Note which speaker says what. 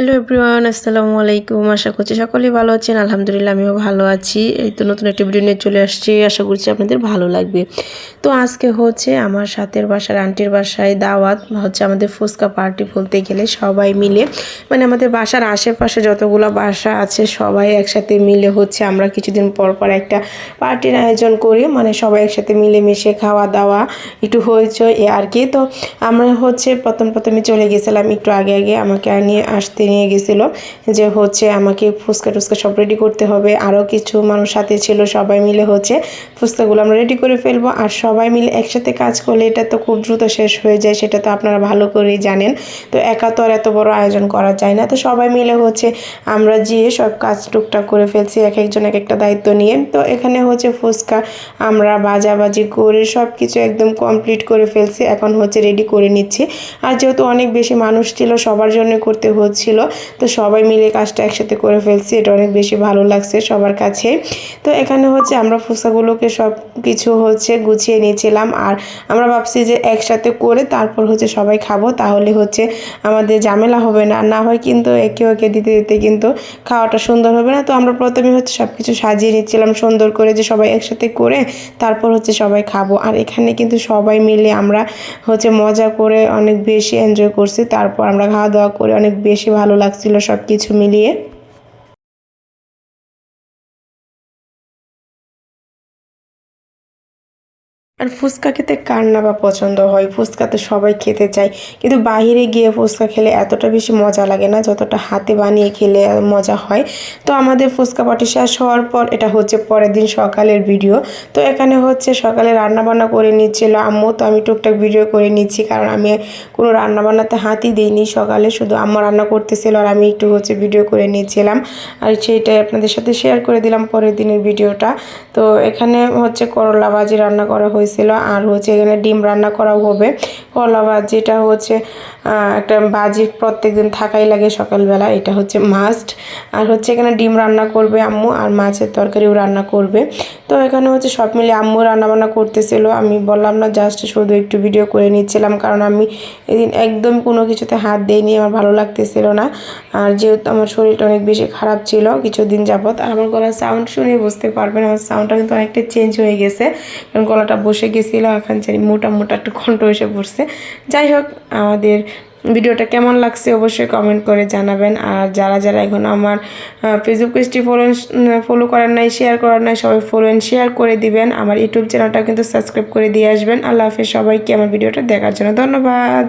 Speaker 1: Hello everyone আসসালামু আলাইকুম। আশা করছি সকলেই ভালো আছেন। আলহামদুলিল্লাহ, আমিও ভালো আছি। এই তো নতুন একটি ভিডিও নিয়ে চলে আসছি। আশা করছি আপনাদের ভালো লাগবে। তো আজকে হচ্ছে আমার সাথের বাসার আন্টির বাসায় দাওয়াত, হচ্ছে আমাদের ফুচকা পার্টি বলতে গেলে সবাই মিলে। মানে আমাদের বাসার আশেপাশে যতগুলো বাসা আছে, সবাই একসাথে মিলে হচ্ছে আমরা কিছুদিন পর পর একটা পার্টির আয়োজন করি। মানে সবাই একসাথে মিলে মিশে খাওয়া দাওয়া একটু হয়েছে আর কি। তো আমরা হচ্ছে প্রথম প্রথমে চলে গেছিলাম একটু আগে আগে আমাকে নিয়ে আসতে নিয়ে গেছিল যে হচ্ছে আমাকে ফুচকা টুচকা সব রেডি করতে হবে। আরও কিছু মানুষ সাথে ছিল, সবাই মিলে হচ্ছে ফুচকাগুলো আমরা রেডি করে ফেলব। আর সবাই মিলে একসাথে কাজ করলে এটা তো খুব দ্রুত শেষ হয়ে যায়, সেটা তো আপনারা ভালো করেই জানেন। তো একা তো আর এত বড় আয়োজন করা যায় না। তো সবাই মিলে হচ্ছে আমরা যেয়ে সব কাজ টুকটাক করে ফেলছি, এক একজন এক একটা দায়িত্ব নিয়ে। তো এখানে হচ্ছে ফুচকা আমরা বাজাবাজি করে সব কিছু একদম কমপ্লিট করে ফেলছি, এখন হচ্ছে রেডি করে নিচ্ছি। আর যেহেতু অনেক বেশি মানুষ ছিল, সবার জন্য করতে হচ্ছিল। তো সবাই মিলে কাজটা একসাথে করে ফেলছি, এটা অনেক বেশি ভালো লাগছে সবার কাছে। তো এখানে হচ্ছে আমরা ফুচকাগুলোকে সব কিছু হচ্ছে গুছিয়ে নিয়েছিলাম আর আমরা ভাবছি যে একসাথে করে তারপর হচ্ছে সবাই খাব, তাহলে হচ্ছে আমাদের ঝামেলা হবে না। না হয় কিন্তু একে ওকে দিতে দিতে কিন্তু খাওয়াটা সুন্দর হবে না। তো আমরা প্রথমে হচ্ছে সব কিছু সাজিয়ে নিচ্ছিলাম সুন্দর করে যে সবাই একসাথে করে তারপর হচ্ছে সবাই খাব। আর এখানে কিন্তু সবাই মিলে আমরা হচ্ছে মজা করে অনেক বেশি এনজয় করছি। তারপর আমরা খাওয়া দাওয়া করে অনেক বেশি ভালো লাগছিল সব কিছু মিলিয়ে। আর ফুচকা খেতে কার না বা পছন্দ হয়? ফুচকা তো সবাই খেতে চায়। কিন্তু বাইরে গিয়ে ফুচকা খেলে এতটা বেশি মজা লাগে না, যতটা হাতে বানিয়ে খেলে মজা হয়। তো আমাদের ফুচকা পাটি শেষ হওয়ার পর এটা হচ্ছে পরের দিন সকালের ভিডিও। তো এখানে হচ্ছে সকালে রান্নাবান্না করে নিচ্ছিল আম্মু। তো আমি টুকটাক ভিডিও করে নিচ্ছি কারণ আমি কোনো রান্নাবান্নাতে হাতই দিইনি সকালে। শুধু আম্মা রান্না করতেছিল আর আমি একটু হচ্ছে ভিডিও করে নিচ্ছিলাম। আর সেইটাই আপনাদের সাথে শেয়ার করে দিলাম পরের দিনের ভিডিওটা। তো এখানে হচ্ছে করলা ভাজি রান্না করা হয়েছে। হয়েছিল। আর হচ্ছে এখানে ডিম রান্না করাও হবে। কলা যেটা হচ্ছে একটা বাজি প্রত্যেক দিন থাকাই লাগে সকালবেলা, এটা হচ্ছে মাস্ট আর হচ্ছে এখানে ডিম রান্না করবে আম্মু, আর মাছের তরকারিও রান্না করবে। তো এখানে হচ্ছে সব মিলে আম্মু রান্না বান্না করতেছিল, আমি বললাম না জাস্ট শুধু একটু ভিডিও করে নিচ্ছিলাম, কারণ আমি এদিন একদম কোনো কিছুতে হাত দিইনি, আমার ভালো লাগতেছিল না। আর যেহেতু আমার শরীরটা অনেক বেশি খারাপ ছিল কিছুদিন যাবৎ, আর আমার গলার সাউন্ড শুনে বুঝতে পারবেন, আমার সাউন্ডটা কিন্তু অনেকটা চেঞ্জ হয়ে গেছে। কারণ গলাটা বসে গেছিল, এখন জানি মোটা মোটা একটু কণ্ঠ এসে পড়ছে। যাই হোক, আমাদের ভিডিওটা কেমন লাগছে অবশ্যই কমেন্ট করে জানাবেন। আর যারা যারা এখন আমার ফেসবুক পেজটি ফলো ফলো করার নাই শেয়ার করার নাই, সবাই ফলো শেয়ার করে দিবেন। আমার ইউটিউব চ্যানেলটা কিন্তু সাবস্ক্রাইব করে দিয়ে আসবেন। আল্লাহ হাফেজ সবাইকে আমার ভিডিওটা দেখার জন্য ধন্যবাদ।